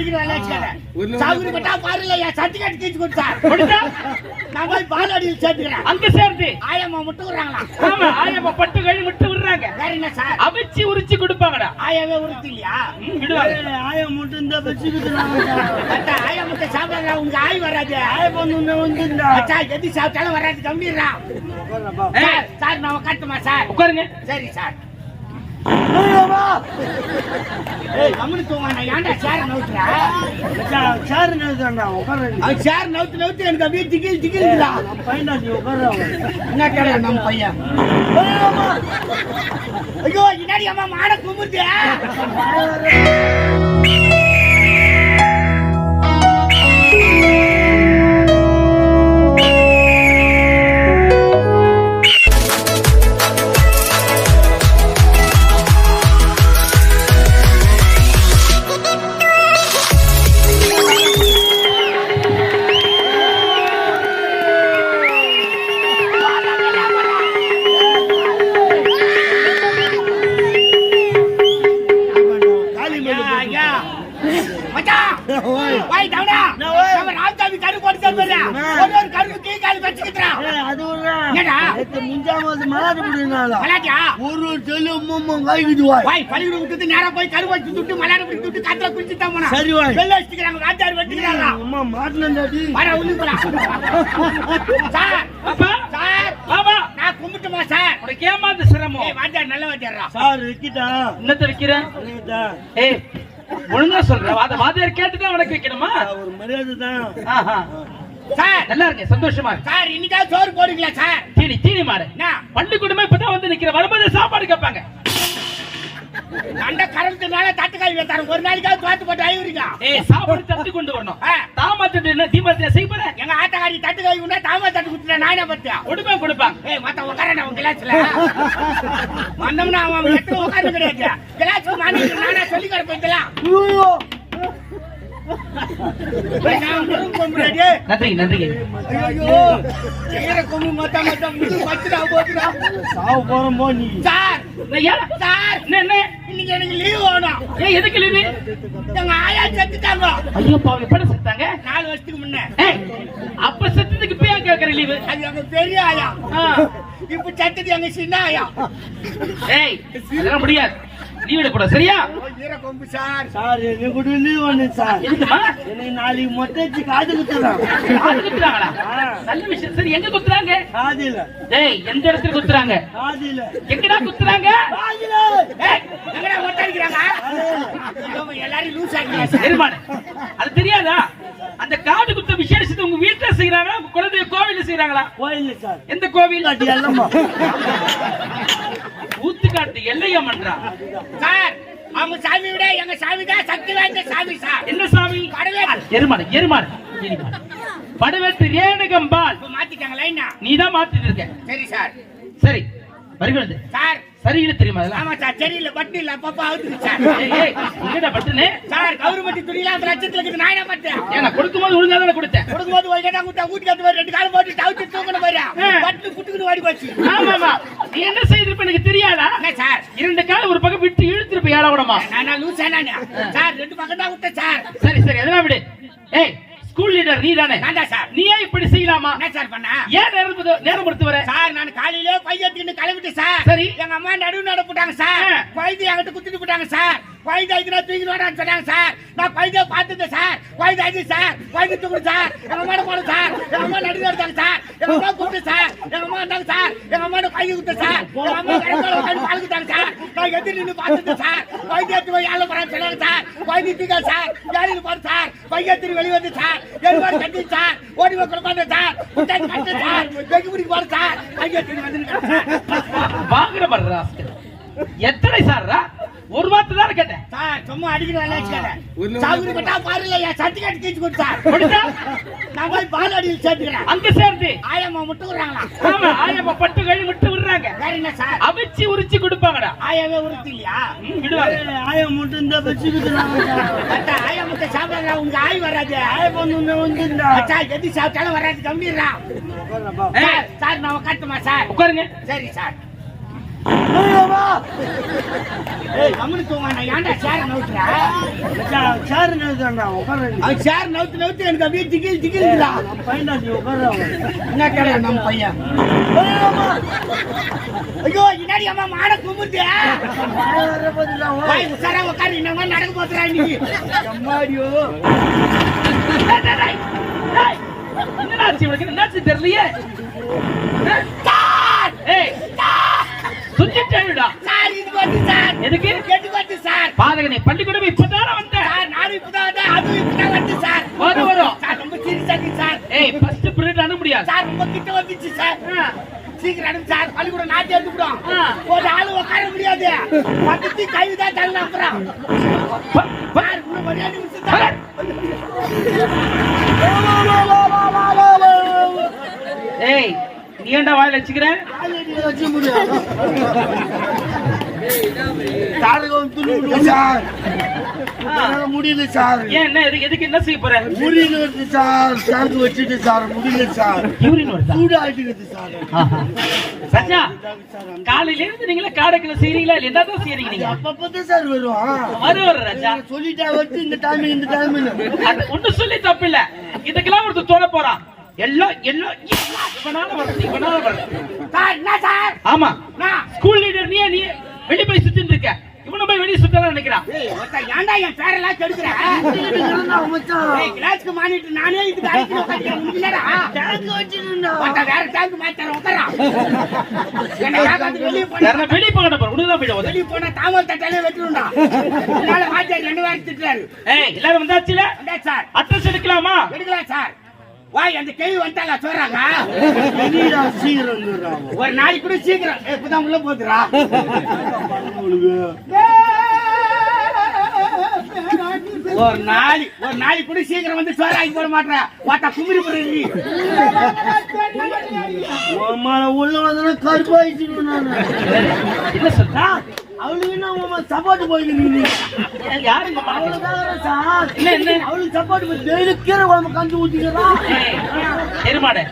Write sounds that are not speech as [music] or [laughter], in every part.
அடிக்கிற வேலை வச்சுக்காத. ஒரு சவுரி பட்டா பாருல, என். கொடுத்தா நான் போய் பால்வாடியில் சேர்த்துக்கிறேன். அங்க சேர்ந்து ஆயாம்மா முட்டு விடுறாங்களா? ஆமா ஆயம்மா பட்டு கழி விட்டு விடுறாங்க வேற என்ன சார்? அவிச்சு உரிச்சு கொடுப்பாங்கடா ஆயாவே உறுத்தி இல்லையா? விடுவாங்க ஆயம் மட்டும் இந்த வச்சுக்கிட்டு அத்தா, ஆயா முட்டை உனக்கு ஆய் வராது. பொண்ணு வந்துண்டா அச்சா, எது சாப்பிட்டாலும் வராது, கம்மிடுறா. சார், சார், நான் உட்காரட்டுமா சார்? உட்காருங்க சரி சார் ஐயோ! இன்னாடி அம்மா. மாட கும்பிட்டு சார் அப்பா சார் பாபா நான் கும்பிட்டுமா சார்? உனக்கு ஏமா இந்த சிரமம்? ஏய் வாத்தியார் நல்ல வாத்தியாரா சார் வைக்கிட்டா என்னத்த வைக்கிறேன்? வைக்கிட்டா ஏய் ஒழுங்கா சொல்ற. வாத வாதியார் கேட்டுதான் உனக்கு வைக்கணுமா? ஒரு மரியாதை தான். சார். நல்லா இருக்கேன் சந்தோஷமா சார் இன்னைக்காவது சோறு போடுங்களா சார்? தீனி தீனி என்ன? பள்ளிக்கூடமே இப்பதான் வந்து நிக்கிற. வரும்போது சாப்பாடு கேட்பாங்க. கண்ட கரண்ட்னால தட்டுக்காய் வைத்தாரு. ஒரு நாளைக்காவது தோத்து போட்டு ஐவரிக்கா ஏய் சாப்பாடு தட்டி கொண்டு வரணும். ஆ. தாமத்துட்டு என்ன? தீபத்தை செய்ய போற? எங்க ஆட்டக்காரி தட்டுக்காய் உண்டா தாமா தட்டு குத்துட்டா நானே பத்தியா? கொடுப்பேன் கொடுப்பாங்க ஏய் மத்த உட்காரண்ட உன் கிளாஸ்ல. வந்தோம்னா அவன் எத்தனை உட்கார்ந்து கிடையாது கிளாஸ் மாணவி நானே சொல்லி கொடுப்பேன் ஐயோ நன்றிங்க நன்றிங்க ஐயோ ஈர கொம்பு மொத்த மொத்தம் முடி பத்துடா போட்டுடா சாவு போறோம் போ நீ? சார்? சார். என்ன இன்னைக்கு எனக்கு லீவ் வேணும். ஏய் எதுக்கு லீவு எங்க ஆயா செத்துட்டாங்க. ஐயோ பாவம் எப்பட செத்தாங்க நாலு வருஷத்துக்கு முன்ன. அப்ப செத்ததுக்கு இப்ப ஏன் கேக்குற லீவு அது எங்க பெரிய ஆயா. ஆ. இப்ப செத்தது எங்க சின்ன ஆயா. ஏய் அதெல்லாம் முடியாது. லீவ் எடுக்க கூடாது சரியா ஈர கொம்பு சார். சார் எனக்கு நாளைக்கு மொட்டை வச்சு காது குத்துறான் காது குத்துறாங்களா? நல்ல விஷயம். சரி எங்க குத்துறாங்க? காதில எந்த இடத்துல குத்துறாங்க? காதில எங்கடா குத்துறாங்க? காதில ஏய், எங்கடா மொட்டை அடிக்கிறாங்க லூஸ் அது தெரியாதா? அந்த காது குத்த விசேஷத்தை உங்க வீட்டுல செய்யறாங்களா குழந்தைய கோவில்ல செய்யறாங்களா கோயில்ல சார். எந்த கோவில்? எல்லாமா ஊத்துக்காட்டு எல்லையம்மன்றா சார் அவங்க சாமி விட எங்க சாமி தான் சக்தி வாய்ந்த சாமி சார். என்ன சாமி? கடவேல். எருமாடு எருமாடு. படவேட்டு ரேணுகம்பால் இப்ப மாத்திட்டாங்களா என்ன? நீதான் மாத்திட்டு இருக்க. சரி சார். சரி வருகிறது. சார் சரியில்லை தெரியுமா ஆமா சார் தெரியல பட்டு இல்ல. அப்பப்ப அவுத்துக்கு சார். எங்கடா பட்டுன்னு. சார் கவுருமட்டி துணிலாம் அந்த லட்சத்துல இருக்குது. நான் என்ன பட்டேன்? ஏன் நான் கொடுக்கும்போது ஒழுங்கா தானே கொடுத்தேன். கொடுக்கும்போது ஒரு கேட்டா குட்டா வீட்டுக்கு எடுத்து போய் ரெண்டு காலம் போட்டு தவிச்சு தூக்கணும் போயிடா. பட்டு குட்டுக்குன்னு ஓடி போச்சு. ஆமா ஆமா நீ என்ன செய்திருப்ப எனக்கு தெரியாதா? சார்? இரண்டு காலம் ஒரு பக்கம் விட்டு இழுத்துருப்ப ஏழா விடமா நான் லூசா நானு சார் ரெண்டு பக்கம் தான் விட்டேன் சார். சரி சரி. அதெல்லாம் விடு. ஏய் ஸ்கூல் லீடர் நீ தானே நான் சார். நீ ஏன் இப்படி செய்யலாமா? என்ன சார் பண்ண? ஏன் நேரம் நேரம் கொடுத்து வர? சார் நான் காலையிலே பையத்துக்கு கிளம்பிட்டு சார். சரி. எங்க அம்மா நடுவு நட போட்டாங்க சார். பைது என்கிட்ட குத்திட்டு போட்டாங்க சார். ஐந்து தூக்கிட்டு வரான்னு சொன்னாங்க சார். நான் பைதை பார்த்துட்டேன் சார். பைது ஐந்து சார். பைது தூக்கணும் சார். எங்க அம்மா போன சார். எங்க அம்மா நடுவு எடுத்தாங்க சார். எங்க அம்மா கூப்பிட்டு சார். எங்க அம்மா வந்தாங்க சார். எங்க அம்மா பைது குத்து சார். எங்க அம்மா கடைக்கால உட்காந்து பால் குத்தாங்க சார். நான் எதிர் நின்று பார்த்துட்டேன் சார். பைது எடுத்து போய் ஏழை போறான்னு சொன்னாங்க சார். பைது தூக்க சார். சார். பையத்திரி வெளியே வந்து சார். எழுவாரு கட்டி சார். ஓடி போய் கொடுப்பாங்க சார். முட்டாய் கட்டு சார். வெகு பிடிக்க போற சார். பையத்திரி வந்து வாங்குற பாரு எத்தனை சார்ரா? ஒரு வார்த்தை தான் கேட்டேன்? சார் சும்மா அடிக்கிற வேலை வச்சுக்காத. சாகுடி பட்டா பாருல என் சர்டிபிகேட் கிழிச்சு கொடு சார் கொடுத்தா. நான் போய் பால்வாடியில் சேர்த்துக்கிறேன். அங்க சேர்ந்து ஆயம்மா முட்டு விடுறாங்களா? ஆமா ஆயம்மா பட்டு கழி விட்டு விடுறாங்க. வேற என்ன சார்? அவிச்சு உரிச்சு கொடுப்பாங்கடா. ஆயாவே உறுத்தி இல்லையா? விடுவாங்க. ஆயம் மட்டும் இந்த வச்சுக்கிட்டு அத்தா, ஆயா முட்டை சாப்பிடாதா உனக்கு ஆய் வராது. ஆயம் பொண்ணு வந்துண்டா அச்சா எது சாப்பிட்டாலும் வராது கம்மிடுறா. சார் சார் நான் உட்காட்டுமா சார்? உட்காருங்க. சரி சார். நீ நடக்க. டேய், என்னடா ஆச்சு உனக்கு என்னாச்சு தெரியலையே? ஏய் சுத்திட்டேடா சார் இது வந்து சார். எதுக்கு? கெட்டு வந்து சார். பாதகனே பள்ளிக்கூடம் இப்பதானே வந்தேன். சார் நானும் இப்பதான் வந்தேன். அதுவும் இப்பதான் வந்து சார். வரும், வரும். சார் ரொம்ப சீரியஸா இருக்கு சார். ஏய் ஃபர்ஸ்ட் பீரியட் அனுப்ப முடியாது. சார் ரொம்ப கிட்ட வந்துச்சு சார். சீக்கிரம் அனுப்பு சார். பள்ளிக்கூடம் நாட்டி ஆ. ஒரு ஆளு உட்கார முடியாது. பக்கத்து கைவிதான் தள்ள அப்புறம் சார் இன்னும் மரியாதை நிமிஷம் சார். ஏய் நீ ஏன்டா வாயில வச்சுக்கிற? வச்சு முடியும் தாரகம் துணி சார். என்னால முடியல சார். ஏன் என்ன எதுக்கு எதுக்கு என்ன செய்ய போற? முடியல வருது சார். சாக்கு வச்சுட்டு சார் முடியல சார். யூரின் வருதா? சார். காலையில இருந்து நீங்களே காடைக்குள்ள செய்றீங்களா? இல்ல என்னதான் செய்றீங்க நீங்க? அப்பப்பதான் சார் வரும் வரு வர ராஜா. சொல்லிட்டா வந்து இந்த டைம் இந்த டைம் ஒண்ணு சொல்லி தப்பு இல்ல. இதுக்கெல்லாம் ஒருத்தர் தோண போறான். எல்லாம் எல்லாம் எல்லாம் இவனால வருது இவனால வருது சார் என்ன சார்? ஆமா. நான் ஸ்கூல் லீடர் நீ நீ வெளிய போய் சுத்திட்டு இருக்க. இவனை போய் வெளிய சுத்தலாம் நினைக்கிறான். ஏன்டா என் பேரெல்லாம் கெடுக்கிற? ஏய் கிளாஸ்க்கு மானிட்டு நானே இதுக்கு அடிக்கணும் முடியலடா ஒருத்தன் வேற டேங்க் மாத்தார உட்காரா? வெளியே போனா வெளிய போகட பாரு உடனே போய் உதவி வெளியே போனா தாமல் தட்டாலே வெட்டுருண்டா அதனால வாத்தியார் ரெண்டு பேரும் திட்டுறாரு. ஏய் எல்லாரும் வந்தாச்சுல? வந்தா சார். அட்ரஸ் எடுக்கலாமா? எடுக்கலாம் சார். வாய் அந்த கேள்வி வந்துட்டாங்க சொல்றாங்க. சீக்கிரம் ஒரு நாளைக்கு கூட சீக்கிரம். இப்பதான் உள்ள போதுரா ஒரு நாளை ஒரு நாளைக்கு கூட சீக்கிரம் வந்து சோறாக்கி போட மாட்டேன் பார்த்தா குமிரி போடுறீ உள்ள வந்தா கருப்பாயிட்டு நானு. என்ன சொல்றா? அவளுக்கு என்ன சப்போர்ட் போயிருக்கீங்க யாருங்க மாமா? அவளுக்காக சார். என்ன, என்ன? அவளுக்கு சப்போர்ட் டெய்லி கீரை குழம்பு கஞ்சி ஊத்திக்கிறா. ஏய், எருமாடு.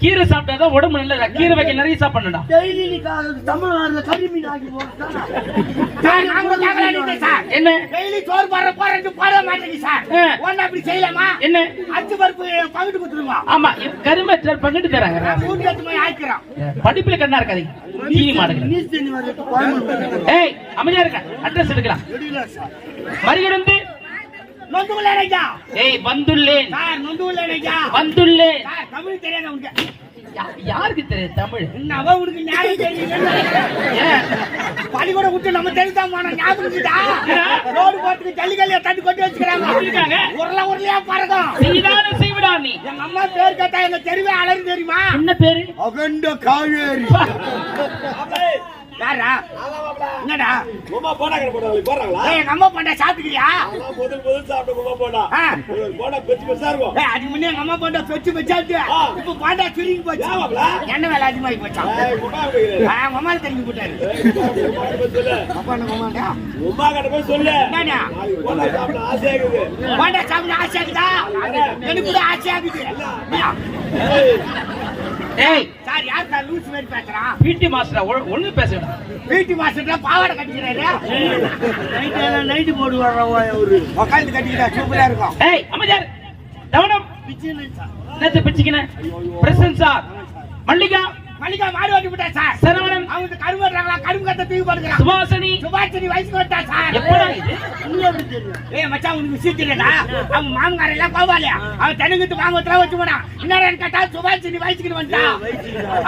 கீரை சாப்பிட்டாதான் உடம்பு நல்லதா? கீரை வைக்க நிறைய சாப்பிடணும்டா. டெய்லி நீ சார் என்ன? டெய்லி சோறு போடுற போறது போட மாட்டேங்குது சார். ஒன்னு அப்படி செய்யலாமா? என்ன? அச்சு பருப்பு பங்கிட்டு கொடுத்துருமா? ஆமா கரும்பு பங்கிட்டு தராங்க. ஆக்கிறோம் படிப்புல கண்ணா ஏய் அமைதியா இருக்க அட்ரஸ் எடுக்கலாம். மறிகடந்து இணைக்கா ஏய் வந்துள்ளேன். சார் இணைக்கா வந்துள்ளேன். சார் தமிழ் தெரியாத உனக்கு. யா- யாருக்கு தெரியும் தமிழ்? என்னவா உனக்கு ஞாபகம் பள்ளிக்கூட விட்டு நம்ம தெரிஞ்சுதான் போனோம் ஞாபகம் ரோடு போறதுக்கு ஜல்லிக்கல்லிய தட்டி கொட்டி வச்சுக்கிறாங்க? உருளை உருளையா பறக்கும். நீதான செய்விடா நீ. எங்க அம்மா பேர் கேட்டா எங்க தெருவே அலறு தெரியுமா? என்ன பேரு? அகண்ட காவேரி. யாரா? என்னடா? உமா போடா கடை போடுறாங்களா? ஏய், எங்க அம்மா பண்ண சாப்பிட்டுக்கிறியா? முதல் முதல் சாப்பிட்ட உமா ஆ. ஒரு போடா பெருசு இருக்கும். அதுக்கு முன்னே எங்க அம்மா பண்ண பெச்சு பெச்சாச்சு. இப்ப பாண்டா சுருங்கி போச்சு? என்ன வேலை அதிகமாகி போச்சா? உங்க அம்மா தெரிஞ்சு போட்டாரு. அப்பா என்ன உமாடா உமா கிட்ட போய் சொல்லு. என்னடா? சாப்பிட ஆசையா இருக்குது. பாண்டா சாப்பிட எனக்கு கூட ஏய். சார் யார் சார் லூஸ் மாதிரி பேசுறான் பிடி மாஸ்டர் ஒண்ணு பேசுடா வீட்டு மாசத்துல பாவாடை கட்டிக்கிறாரு. நைட்டு நைட்டு போட்டு வர்றவா அவரு? உட்காந்து கட்டிக்கிட்டா சூப்பரா இருக்கும். ஏய் அமைதியா இரு. கவனம் பிச்சை சார்? என்னத்தை பிச்சுக்கின? பிரசன் சார். மல்லிகா. மல்லிகா மாடு ஓட்டி விட்டா சார். சரவணன். அவங்க கரும்பு வெட்டுறாங்களா? கரும்பு கத்த தூக்கி போடுக்கிறான் சுபாசனி சுபாஷினி வயசுக்கு வந்தா சார். ஏய் மச்சான் உனக்கு சீக்கிரடா அவங்க மாமனார் எல்லாம் கோவாலியா அவன் தெலுங்குத்து வாங்கத்துல வச்சு போனா. என்னன்னு கேட்டா சுபாஷினி வயசுக்கு வந்துட்டா.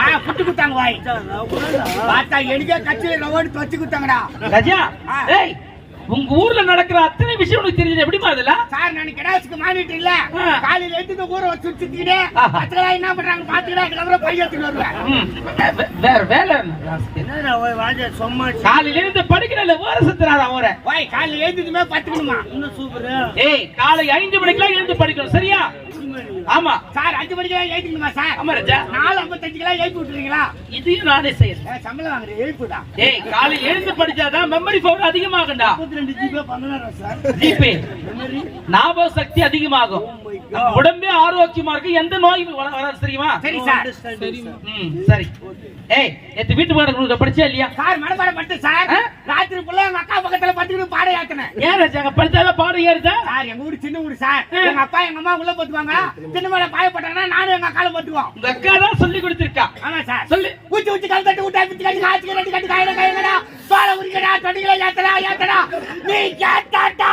ஆ புட்டு குத்தாங்க வாய். பார்த்தா எனக்கே கட்சியில ரவோடு தொச்சு குத்தாங்கடா ராஜா. ஏய் உங்க ஊர்ல நடக்கிற அத்தனை விஷயம் உனக்கு தெரிஞ்சது எப்படிமா அதெல்லாம்? சார் நான் கிடாசுக்கு மாறிட்டு இல்ல. காலையில எடுத்து ஊரை வச்சு சுத்திக்கிட்டு. பத்திரா என்ன பண்றாங்க பாத்துக்கிட்டா அதுக்கப்புறம் பையன் எடுத்துட்டு வருவேன். வேற வேலை வாஜா சும்மா காலையில இருந்து படிக்கிறல வேற சுத்துறாரா அவரை. வாய் காலையில எழுந்ததுமே பத்துக்கணுமா? இன்னும் சூப்பர் ஏய் காலை ஐந்து மணிக்கெல்லாம் எழுந்து படிக்கணும் சரியா? ஆமா. சார் அஞ்சு மணிக்கெல்லாம் எழுதிக்கணுமா சார். ஆமா ராஜா. நாலு ஐம்பத்தஞ்சுக்கெல்லாம் எழுப்பி விட்டுறீங்களா? இதையும் நானே செய்யறேன். ஏ, சம்பளம் வாங்குற எழுப்பு தான் ஏய் காலையில் எழுந்து படிச்சாதான் மெமரி பவர் அதிகமாகும்டா. முப்பத்தி ரெண்டு ஜிபி பதினாறு சார். ஜிபே ஞாபக சக்தி அதிகமாகும். நம்ம உடம்பே ஆரோக்கியமா இருக்கு. எந்த வர- வராது தெரியுமா? சரி சார். சரி. ஏய் நேத்து வீட்டு பாடம் படிச்சா இல்லையா? சார் மனப்பாடம் பண்ணிட்டு சார். எங்க அக்கா பக்கத்துல பத்துக்கிட்டு பாட ஏத்தினேன் ஏன் அங்க படிச்சாதான் பாடம் ஏறுதா? சார் எங்க ஊரு சின்ன ஊரு சார். எங்க அப்பா எங்க அம்மா உள்ள போத்துவாங்க சின்ன மேல பாயப்பட்டாங்கன்னா நானும் எங்க அக்கால போத்துவோம் உங்க அக்கா தான் சொல்லி கொடுத்திருக்கா. ஆமா சார். சொல்லு. ஊச்சி ஊச்சி கல் தட்டு விட்டா பிச்சு கட்டி காய்ச்சி கட்டி கட்டி காயில கையங்கடா சோள உரிக்கடா தொட்டிகளை ஏத்தடா ஏத்தடா. நீ ஏத்துறேன்டா.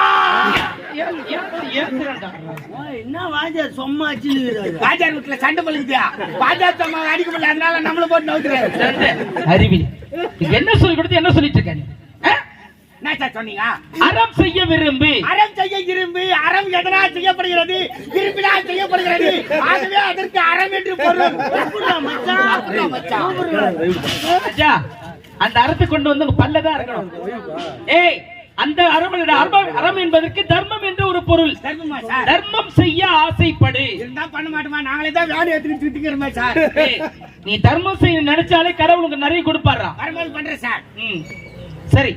என்ன வாஜா சும்மா பாஜார் வீட்டுல சண்டை பழுக்குதியா பாஜார் அம்மா அடிக்க முடியல அதனால நம்மள போட்டு நவுத்துறாரு என்ன சொல்லி கொடுத்து என்ன சொல்லிட்டு இருக்க நீ? ஆ? என்ன சார் சொன்னீங்க? அறம் செய்ய விரும்பு. அறம் செய்ய விரும்பி. அறம் எதனால் செய்யப்படுகிறது? விரும்பினால் செய்யப்படுகிறது. ஆகவே அதற்கு அறம் என்று பொருள். அந்த அறத்தை கொண்டு வந்து பல்லதான் இருக்கணும் ஏய் அந்த அறம் அறம் அறம் என்பதற்கு தர்மம் என்று ஒரு பொருள். தர்மமா சார்? தர்மம் செய்ய ஆசைப்படு. இருந்தா பண்ண மாட்டோமா? நாங்களே தான் வேலை எடுத்துட்டு சுத்திக்கிறோமே சார். நீ தர்மம் செய்ய நினைச்சாலே கடவுள் உனக்கு நிறைய கொடுப்பாரா? வரும்போது பண்றேன் சார். சரி.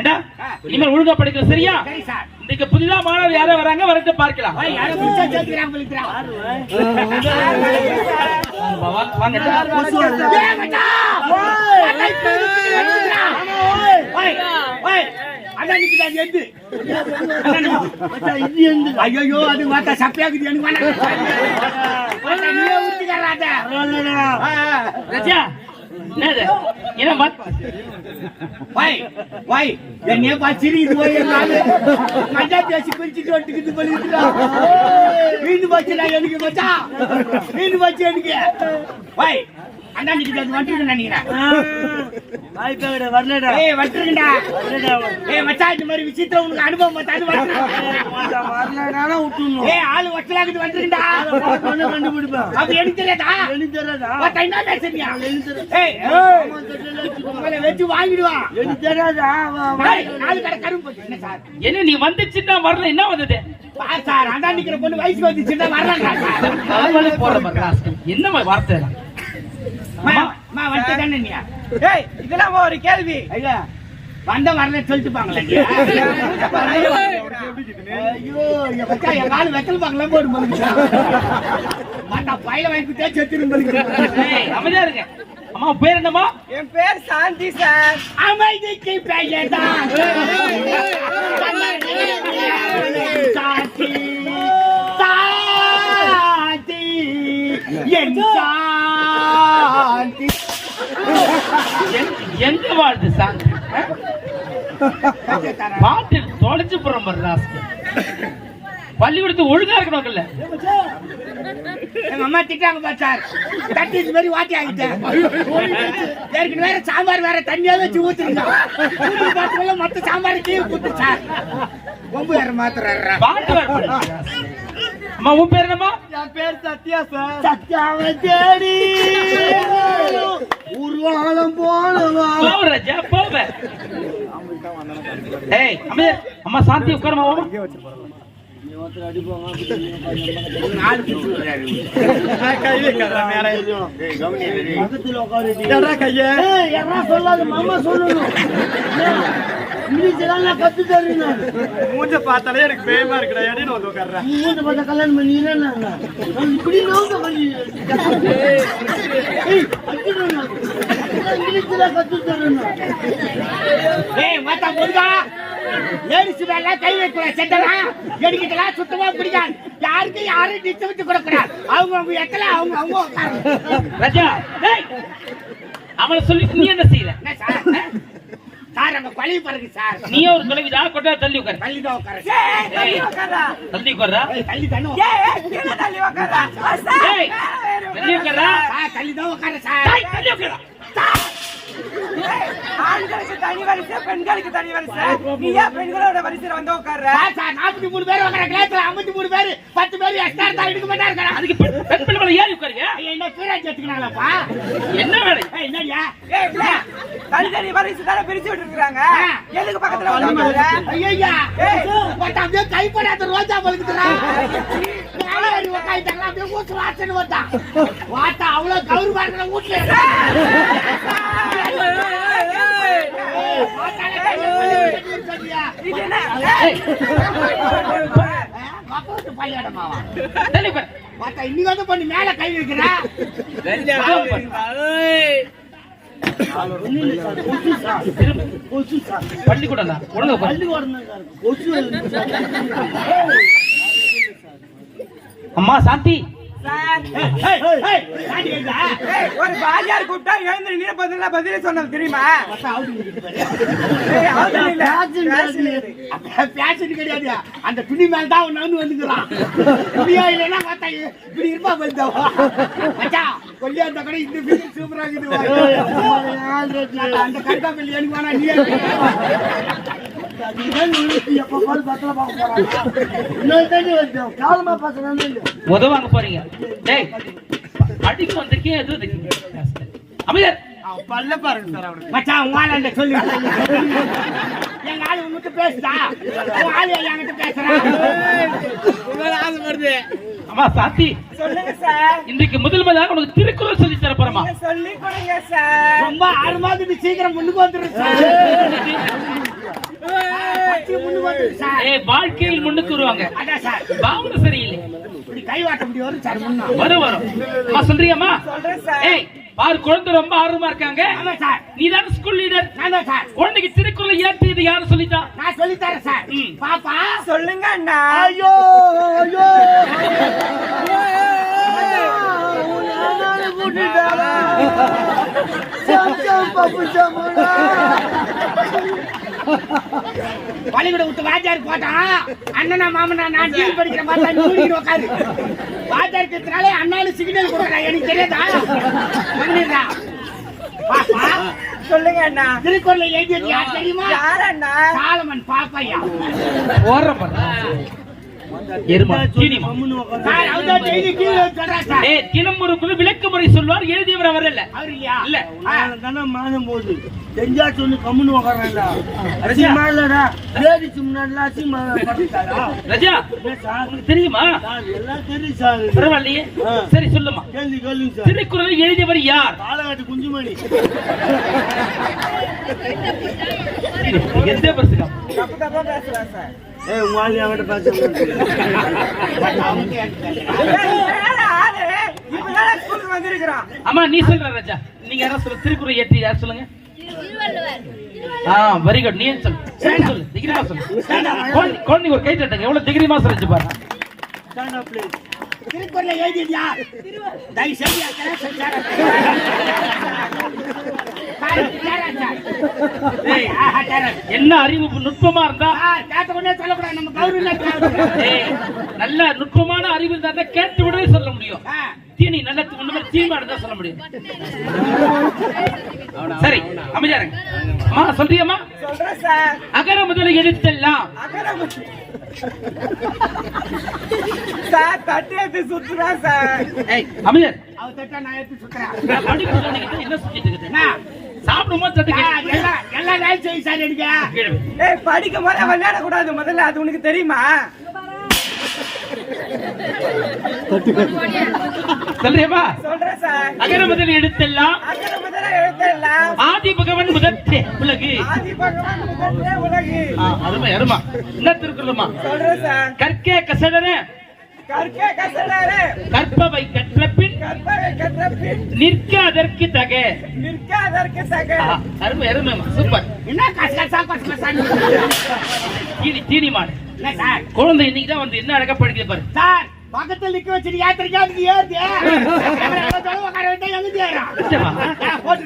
ஏண்டா? இனிமேல் ஒழுங்கா படிக்கணும் சரியா? சரி சார் இன்னைக்கு புதிதா மாணவர் யாரோ வராங்க வரட்டு பார்க்கலாம். நிக்குது, அது மாத்தா சப்பையாக்குது, எனக்கு என்னைய பார்த்து சிரிக்குது, ஓய், எங்க ஆளு. மஜா பேசி பிரிச்சுட்டு வந்துக்குது போலிருக்குடா. மீண்டு போச்சுடா எனக்கு மச்சான். மீண்டு போச்சு எனக்கு. ஓய், வரலடா. ஏய் ஏய் மச்சான் இந்த மாதிரி விஷயத்துல உனக்கு அனுபவம் அது வட்டுரு. வரலடா விட்டுணும் ஏய் ஆளு வட்டலாக்குது வந்துருங்கடா கண்டுபிடிப்பேன். அப்ப எனக்கு தெரியாதா எனக்கு தெரியாதா மத்த என்ன பேசுறியா ஏய் உங்களை வச்சு வாங்கிடுவான் எனக்கு தெரியாதா ஏய், நாலு கடை கரும்பு போச்சு. என்ன சார்? என்ன நீ வந்துச்சுன்னா வரல என்ன வந்தது? பா சார் அதான் நிக்கிற பொண்ணு வயசுக்கு வந்துச்சுன்னா வரலான்றா சார். என்ன வார்த்தை? இதெல்லாம்? மா மா வந்து தானே நீ ஏய் இதெல்லாம் ஒரு கேள்வி. ஐயா வந்த வரல சொல்லிட்டு பாங்களே [laughs] ஐயோ என் காலு வெத்தல் பாக்கலாம் போடு போலுங்க மாட்டா பையில வாங்கிட்டே ஏய், அமைதியா இருங்க. அம்மா உன் பேர் என்னம்மா? என் பேர் சாந்தி சார். அமைதிக்கு பெயர்தான் சாந்தி சாந்தி என் சாந்தி. எங்க- எங்க வாழ்து சாங் பாட்டு தொலைச்சு போற மாதிரி ராஸ்கல். பள்ளிக்கூடத்து ஒழுங்கா இருக்கணும்ல. எங்க அம்மா திட்டாங்க பா சார். தட்டி இது மாதிரி வாட்டி ஆகிட்டேன் ஏற்கனவே வேற சாம்பார் வேற தண்ணியா வச்சு ஊத்துறீங்க ஊத்தி பாத்துக்கல மத்த சாம்பார் கீழே குத்து சார். கொம்பு வேற மாத்துறாரு. பாட்டு. அம்மா உன் பேர் என்னம்மா? என் பேர் சத்யா சார். சத்யாவை தேடி ஊர்வலம் போனவா ராஜா போவ. ஏய். அம்மா சாந்தி உட்காரமா வாமா. கையே. சொல்லாத மாமா சொல்லணும். மூஞ்ச பார்த்தாலே எனக்கு பயமா இருக்குடா. வந்து உட்கார்றேன் மூத்த பார்த்த கல்யாணம் பண்ணிக்கிறேன் நான் இப்படி நோக்க பண்ணி இங்கிலீஷ்ல கத்து தருவேன் ஏய் மாத்தா முருகா. லேடிஸ் மேல கை வைக்கூடாது செட்டலா எடுக்கிட்டலாம் சுத்தமா பிடிக்காது. யாருக்கு யாரும் டிச்சு வச்சு கொடுக்கூடாது அவங்க அவங்க எட்டல அவங்க அவங்க. ராஜா சொல்லிட்டு நீ என்ன செய்யற என்ன சார் அங்க பழி பாருங்க சார். நீ ஒரு கிளவிடா கொட்டா தள்ளி உட்காரு. தள்ளி தான் உட்கார. ஏய், தள்ளி உட்காரா தள்ளி தானே தள்ளி உட்கார்றா ஏய் தள்ளி உட்காரா தள்ளி தான் உட்கார சார். தள்ளி உட்காரா ஆண்களுக்கு தனி வரிசை பெண்களுக்கு தனி வரிசை. நீ ஏன் பெண்களோட வரிசையில வந்து உட்கார்ற? நாற்பத்தி மூணு பேர் உட்கார கிளாஸ்ல ஐம்பத்தி மூணு பேர் பத்து பேர் எக்ஸ்ட்ரா தான் எடுக்க மாட்டாங்க அதுக்கு பெண் பெண் பிள்ளை மேல ஏறி உட்காருங்க. வேலை என்ன என்ன வேலை? ஏய் என்னடியா? ஏய், இல்ல. தனித்தனி வரிசை தானே பிரிச்சு விட்டுருக்காங்க ஆ. எதுக்கு பக்கத்துல வந்து ஐயா அப்படியே கைப்படாத ரோஜா பழுக்குதுடா. அப்படியே ஊத்து வாசனை வந்தான் வாத்தா அவ்வளவு இருக்கிற வீட்டுல இன்னைக்கு பண்ணி மேல கை வைக்கிறா கொசு பள்ளிக்கூடம் தான் ஒழுங்கா பள்ளிக்கூடம் கொசு அம்மா சாந்தி. சார் ஏய், ஏய், சாண்டி எங்க? ஏய், ஒரு பாஜார் கூப்பிட்டா எழுந்து நீ பதில பதிலே சொன்னது தெரியுமா கிடையாது. அந்த துணி மேல தான் அவன் வந்து வந்துக்கிறான் துணியா இல்லைன்னா பார்த்தா இப்படி இருப்பா போயிருந்தவா மச்சான் கொல்லியா இருந்தா கூட இந்த பில்லு சூப்பரா இருக்குது அந்த கட்டா பில்லு எனக்கு வேணா நீ போறாங்க. வருது. உதவாங்க போறீங்க. டேய் அடிக்க வந்திருக்கே எது வந்திருக்கீங்க அமைதியார் பல்ல பாருங்க சார் அவனுக்கு மச்சான் உங்க ஆள் அந்த சொல்லு. எங்க ஆளு உங்ககிட்ட பேசுதா? உன் ஆளு என்கிட்ட பேசுறான் அம்மா சொல்லுங்க சார். இன்றைக்கு முதல் முதலாக உனக்கு திருக்குறள் சொல்லி தர போறமா சொல்லி கொடுங்க சார். ரொம்ப ஆர்வமாக இது சீக்கிரம் முன்னுக்கு வந்துரு வாழ்க்கையில் முன்னுக்கு வருவாங்க. பாவனை சரியில்லை. வரும் சார் முன்னா வரும் சொல்றியாம்மா? சொல்றேன் சார் ஏய் பாரு குழந்தை ரொம்ப ஆர்வமா இருக்காங்க. ஆமா சார் நீ தானே ஸ்கூல் லீடர் சார் குழந்தைக்கு திருக்குறள் ஏற்றியது யாரு சொல்லிட்டா நான் சொல்லி தரேன் சார். பாப்பா சொல்லுங்க அண்ணா. ஐயோ ஐயோ. பள்ளிக்கூட விட்டு வாத்தியார் போட்டான். அண்ணனா மாமனா நான் டிவி படிக்கிற மாதிரி மூடிட்டு உட்காரு. வாத்தியார் இருக்கிறதுனால அண்ணாலும் சிக்னல் கொடுக்குறா. எனக்கு தெரியாதா? பண்ணிடுறா பாப்பா சொல்லுங்க அண்ணா. திருக்குறளை எழுதியது யார் தெரியுமா? யார் அண்ணா? சாலமன் பாப்பையா? ஓடுற பாரு எருமா தீனிமா ஒரு குழு விளக்கு முறை சொல்வார் எழுதியவர் அவர் இல்ல. இல்ல. மானம் போகுது. தெரிஞ்சா சொல்லு, கம்முன்னு படுத்துட்டாரா? ரஜா தெரியுமா? எல்லாம் தெரியும் சார். பரவாயில்லையே. சரி சொல்லுமா கேள்வி கேளுங்க சார். திருக்குறள் எழுதியவர் யார்? பாலகாட்டு குஞ்சுமணி. எந்த தப்பு தப்பா சார். ஏய் உங்க ஆளு என்கிட்ட பேச நீ சொல்ற ராஜா. நீங்க யாரும் சொல்ல திருக்குறள் ஏற்றி யார் சொல்லுங்க? ஆ வெரி குட் நீ சொல்லு. சொல்லு. திகிரிமா சொல்லு. குழந்தை- குழந்தைக்கு ஒரு கை தட்டுங்க எவ்வளவு திகிரிமா சொல்லிச்சு பாரு. ஸ்டாண்ட் அப் ப்ளீஸ் திருக்குறளை எழுதியது யார் தயவு செஞ்சு என்ன அறிவு நுட்பமா இருந்தா? சார், கேட்ட உடனே சொல்லக்கூடாது. நம்ம கௌரவம் ஏய், நல்ல நுட்பமான அறிவு இருந்தா தான் கேட்டு விடவே சொல்ல முடியும். தீனி நல்ல ஒண்ணுமே தீமா இருந்தா சொல்ல முடியும். சரி அமைதியா இருங்க. அம்மா சொல்றியம்மா? அகர முதல எழுத்தெல்லாம் சார் தட்டி எடுத்து சார். ஏய் அமைதியார் அவர் தட்டா நான் எடுத்து சுத்துறேன். நான் படிப்பு சொன்னீங்க என்ன சுத்திட்டு என்ன? சாப்பிடும்போது சார் கீழே வை. ஏய் படிக்கும் போது விளையாட கூடாது முதல்ல அது உனக்கு தெரியுமா? சொல்றியம்மா சொல்றேன் சார். அகர முதல எழுத்தெல்லாம் அகரம் முதல்ல எழுத்தெல்லாம் ஆதி பகவன் முதற்றே உலகு. ஆதி பகவான் முதற்றே உலகு. ஆ, அருமை அருமா. என்ன திருக்குறளுமா? சொல்றேன் சார். கற்கே கசடர கற்கே கசடாரு கற்பவை கற்ற பின் கற்பவை கற்ற பின் நிற்க அதற்கு தக. நிற்காதற்கு தக. ஆ, அருமை அருமை சூப்பர். என்ன கச கசா கச கசான்னு தீனி தீனி மாடு குழந்தை இன்னைக்கு தான் வந்து என்ன அழகா படிக்குது பாரு. சார் பக்கத்துல நிக்க வச்சுட்டு யாத்திரைக்கு அதுக்கு ஏறுது. உட்கார ஏறான் நிச்சயமா? போட்டு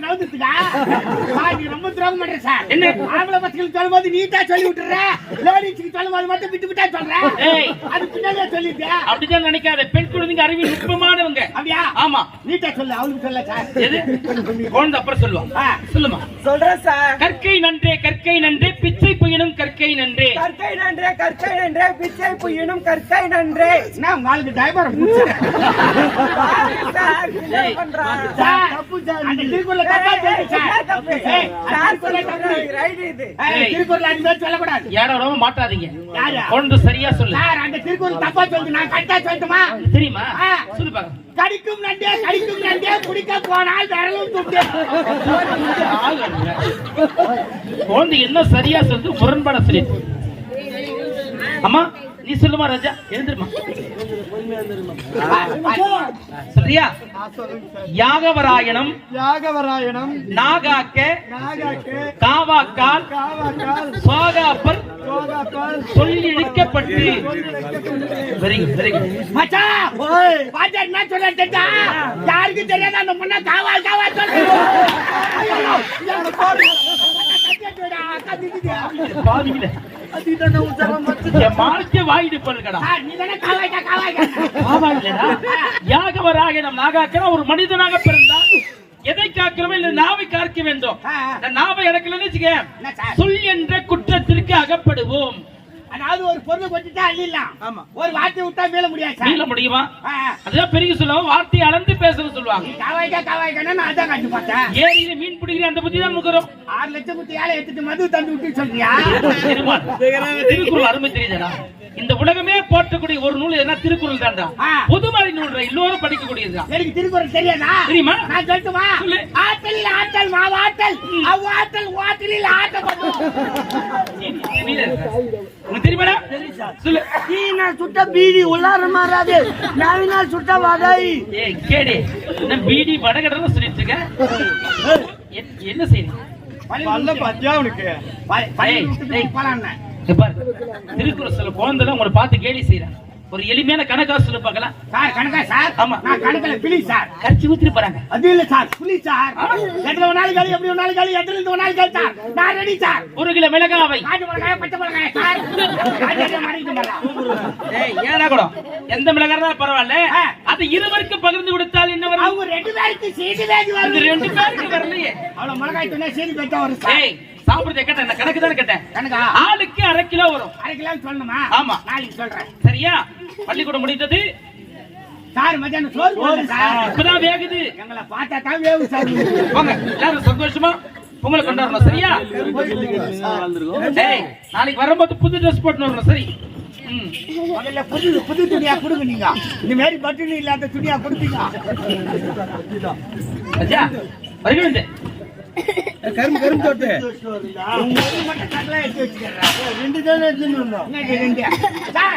நீ ரொம்ப துரோகம் பண்ற சார். என்ன? ஆம்பளை பசங்களுக்கு சொல்லும் போது நீட்டா சொல்லி விட்டுற. லேடிஸ்க்கு சொல்லும் போது மட்டும் விட்டு விட்டா சொல்ற. அது பின்னாடியே சொல்லிட்டு. அப்படிதான் நினைக்காத. பெண் குழந்தைங்க அறிவில் நுட்பமானவங்க. அப்படியா? அப்படியா ஆமா. நீட்டா சொல்லு அவளுக்கு சொல்ல சார். எது? குழந்தை அப்புறம். சொல்லுமா? சொல்றேன் சார். கற்கை நன்றே கற்கை நன்றே பிச்சை புயனும் கற்கை நன்றே. கற்கை நன்றே கற்கை நன்றே பிச்சை புயனும் கற்கை நன்றே. என்ன உங்க ஆளுக்கு டிரைவர் மாட்டாதீங்க. சரியா சொல்லு. சார் அந்த திருக்குறள் தப்பா சொல்லுது. நான் கரெக்டா சொல்லட்டுமா? தெரியுமா. சொல்லு பாக்க கடிக்கும் நண்டே கடிக்கும் நண்டே குடிக்க போனால் விரலும் துண்டு. குழந்தை என்ன சரியா சொல்லுது முரண்பாட சரி அம்மா நீ சொல்லுமா ராஜா? எழுந்திருமா? சரியா? யாகவராயணம் யாகவராயணம் நாகாக்க நாகாக்கு காவாக்கால் காவாக்கால் சுவாகாப்பர் சோகாக்கால் சொல்லி இழுக்கப்பட்டு வெரி குட் வெரி குட் மச்சான்! ஓய்! பாஜா என்ன சொல்ல தெரிஞ்சா யாருக்கும் தெரியாத? அந்த முன்ன காவா காவா சொல்லு பாதிக்கல மார்க்க வாயிடு பல்கடா நீ தானே காவாய்க்கா காவாய்க்கா ஆமா இல்லடா யாகவராயணம் நாகாக்க ஒரு மனிதனாக பிறந்தால் எதை காக்கிறோம் இல்லை நாவை காக்க வேண்டும். நாவை இறக்கலன்னு? சொல் என்ற குற்றத்திற்கு அகப்படுவோம். அதாவது ஒரு பொருள் கொட்டிட்டா அள்ளிடலாம். ஆமா. ஒரு வார்த்தை விட்டா மீள முடியாது மீள முடியுமா. அதுதான் பெரிய சொல்லுவாங்க வார்த்தையை அளந்து பேசணும்னு சொல்லுவாங்க. காவாய்க்கா காவாய்க்கான்னு நான் அதான் காட்டி பார்த்தேன். ஏரியில மீன் பிடிக்கிற அந்த புத்தி தான் முக்கிறோம் ஆறு லட்சம் குத்தி ஏழை எடுத்துட்டு மது தந்து விட்டு சொல்றியா. திருக்குறள் அருமை தெரியுதா இந்த உலகமே போற்றக்கூடிய ஒரு நூல் என்ன திருக்குறள் தான்டா. ஆ. பொதுமறை நூல் எல்லோரும் படிக்கக்கூடியதுதான். எனக்கு திருக்குறள் தெரியாதா? தெரியுமா? நான் சொல்லட்டுமா சொல்லு. ஆற்றலில் ஆற்றல் மாவாற்றல். அவ்வாற்றல் வாற்றலில் ஆட்டப்படும் உனக்கு தெரியுமாடா? சொல்லு. தீனால் சுட்ட பீடி உள்ளார மாறாது? நாவினால் சுட்ட வதை ஏய் கேடி. என்ன பீடி வடகடன்னு சொல்லிட்டு இருக்க? என்- என்ன செய்யணும்? பல்ல பாத்தியா உனக்கு? இங்க பாரு. திருக்குறள் சொல்ல குழந்தை உங்களை பார்த்து கேலி செய்யறாங்க ஒரு எளிமையான கணக்கா சொல்லு பார்க்கலாம் சார் கணக்கா சார்? ஆமா. நான் கணக்குல பிளி சார். கரைச்சி ஊத்திட்டு போறாங்க. அது இல்ல சார் புலி சார். எத்தனை ஒரு நாள் காலி எப்படி ஒரு நாள் காலி எத்தனை இருந்து ஒரு நாள் காலி சார்? நான் ரெடி சார். ஒரு கிலோ மிளகாவை காட்டு மிளகாய பச்சை மிளகாய சார். ஏய் ஏடா கூட எந்த மிளகாய் தான் பரவாயில்ல. அது இருவருக்கு பகிர்ந்து கொடுத்தால் என்ன வரும்? அவங்க ரெண்டு பேருக்கு சீட்டு வேதி வருது. ரெண்டு பேருக்கு வரலையே. அவ்வளவு மிளகாய் துணை சீனி பெற்றா வரும் சார். சாப்பிடுறத கேட்டேன் நான் கணக்கு தானே கேட்டேன். கணக்கா? ஆளுக்கு அரை கிலோ வரும். அரை கிலோ சொல்லணுமா? ஆமா. நாளைக்கு சொல்றேன். சரியா? பள்ளிக்கூடம் முடிந்தது. சார் மத்தியானம் சோறு போடுங்க சார். இப்பதான் வேகுது. எங்களை பார்த்தா தான் வேவு சார். போங்க. எல்லாரும் சந்தோஷமா பொங்கலை கொண்டாடணும். சரியா? நாளைக்கு வரும்போது புது ட்ரெஸ் போட்டு வரணும். சரி. முதல்ல புது புது துணியா கொடுங்க நீங்க. இந்த மாதிரி பட்டுனி இல்லாத துணியா கொடுத்தீங்க கரும்பு கரும்பு தொட்டு ரெண்டு தானே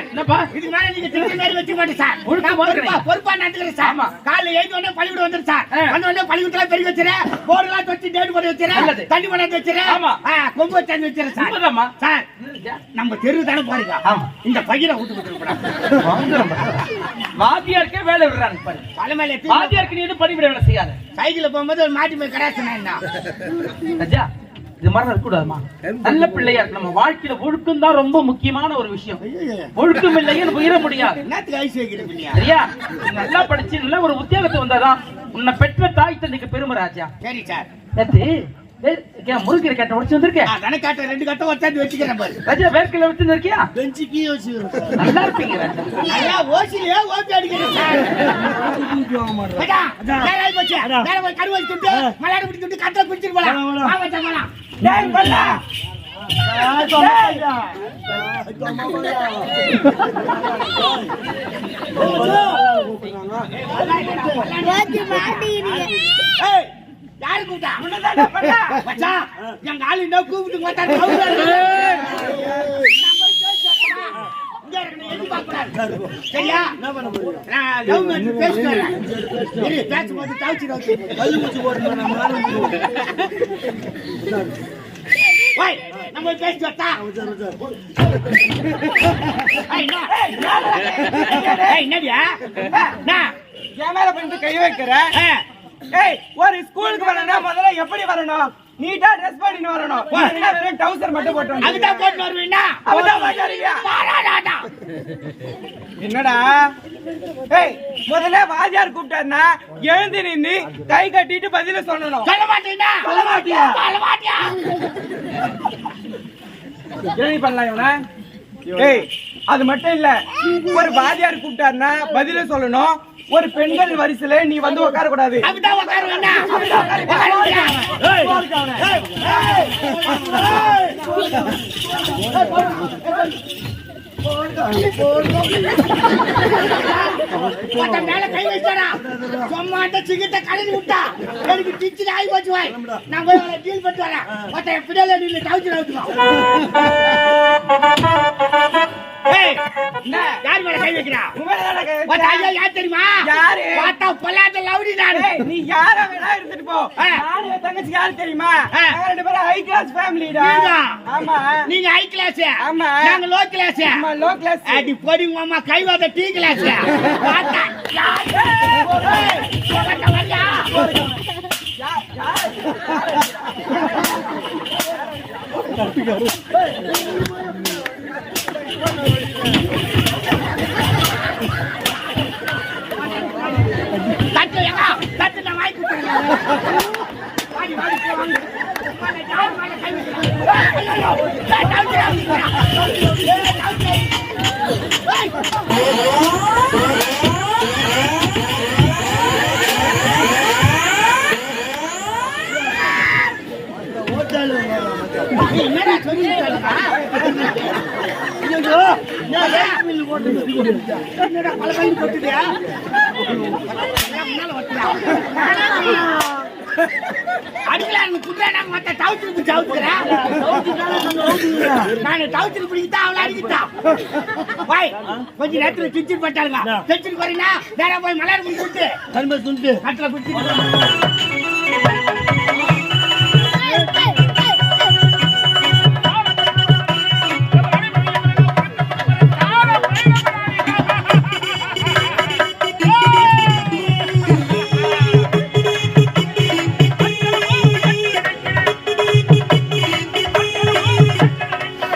என்னப்பா? இதுக்கு மேல நீங்க திருப்பி மாதிரி வச்சுக்க மாட்டேன் சார். பொறுப்பா. பொறுப்பா நடந்துக்கிறேன் சார். காலைல எழுந்து உடனே பள்ளிக்கூடம் வந்துரு சார். வந்து உடனே பள்ளிக்கூடத்துல பெருகி வச்சிரேன் போர்டு எல்லாம் தொச்சு டேட் போட்டு நல்லது. தண்ணி கொண்டாந்து. ஆ, கொம்பு வச்சாந்து வச்சிரேன் சார். சார் நம்ம தெரு தானே பாருங்க. இந்த பையனை விட்டு விட்டுருக்கூடாது வாத்தியாருக்கே வேலை விடுறாங்க பாரு. தலைமையில வாத்தியாருக்கு நீ எதுவும் படிவிட வேலை செய்யாத. சைக்கிள் போகும்போது ஒரு மாட்டி போய் கடாச்சுனா என்ன ராஜா இது மாதிரி இருக்கக்கூடாதுமா நல்ல பிள்ளையா இருக்கு. நம்ம வாழ்க்கையில ஒழுக்கம் தான் ரொம்ப முக்கியமான ஒரு விஷயம். ஒழுக்கம் இல்லைன்னு உயிர முடியாது. சரியா? நல்லா படிச்சு நல்ல ஒரு உத்தியோகத்தை வந்தாதான் உன்னை பெற்ற தாய் தந்தைக்கு பெருமை ராஜா. சரி சார். முருகரை கட்ட உடச்சு வந்திருக்கேன் தானே காட்ட ரெண்டு கட்டம் வச்சாந்து வச்சுக்கிறேன் பாரு. ராஜா வேர்க்கல இருக்கியா பெஞ்சு கீ வச்சுக்கிறோம் நல்லா இருப்பீங்க நல்லா ஓசிலியே ஓப்பி அடிக்கிறேன். துண்டு, பிடி துண்டு, கட்டை பிடிச்சிட்டு போலாம். டேய் யாரு கூப்பிட்டா? மச்சான், எங்க ஆளு என்ன கூப்பிட்டு. சரியா? நான் பேசும்போது நம்ம என்னடியா? என்ன? என் மேல பண்ணிட்டு கை வைக்கிற? ஏ, ஏய் ஒரு ஸ்கூலுக்கு வரணும்னா முதல்ல எப்படி வரணும்? நீட்டா ட்ரெஸ் பண்ணிட்டு வரணும். வெறும் டவுசர் மட்டும் போட்டு அதுதான் போட்டு வருவீங்களா? அவதான் போட்டு வருவியா? என்னடா? ஏய் முதல்ல வாத்தியார் கூப்பிட்டாருன்னா எழுந்து நின்னு கை கட்டிட்டு பதில சொல்லணும். சொல்ல மாட்டியா? சொல்ல மாட்டியா? கேள்வி பண்ணலாம் இவன. ஏய் அது மட்டும் இல்ல ஒரு வாத்தியார் கூப்பிட்டாருன்னா பதில சொல்லணும். ஒரு பெண்கள் வரிசையில நீ வந்து உட்கார கூடாது மேல கை வச்சாரா சும்மா சிகிட்ட கலந்து விட்டா. எனக்கு டிச்சு ஆகி போச்சு வாய். நான் போய் அவளை டீல் பண்ணிட்டு வரேன்? யார் மேல கை வைக்கிறா? ஐயா. யார் தெரியுமா? யாரு? பார்த்தா பொல்லாத லவுடி நானு நீ யார வேணா இருந்துட்டு போ என் தங்கச்சி யாரு தெரியுமா. நாங்க ரெண்டு பேரும் ஹை கிளாஸ் ஃபேமிலிடா? ஆமா நீங்க ஹை கிளாஸ் ஆமா. நாங்க லோ கிளாஸ் ஆமா லோ கிளாஸ் அடி பொடி மாமா கைவாத டீ கிளாஸ் பார்த்தா தட்டு எங்க தட்டு நான் வாங்கி கொடுத்துறேன் வாடி வாடி போ வாங்க மேல யார் மேல கை வைக்கிறா? ஏய், ஐயோ, ஏய், டவுச்சு, டவுச்சு. ஏய், டவுச்சு. ஏய். நீ என்னடா சொல்லிட்டு இருக்கா? என்னடா பல கல்லு கொட்டுதியா? முன்னால ஒட்டியா? அடிக்கலாம் எனக்கு குதிரை நாங்க மத்த டவுச்சுக்கு [laughs] பிடிச்சு அவுத்துக்கிறேன். நானு டவுச்சுக்கு பிடிக்கிட்டா அவளை அடிக்கிட்டா பாய் கொஞ்ச நேரத்துல சுவிட்ச் போட்டாளுங்க சுவிட்ச் போறீங்கன்னா நேரா போய் விட்டு கரும்பு துண்டு. கட்டில குடிச்சு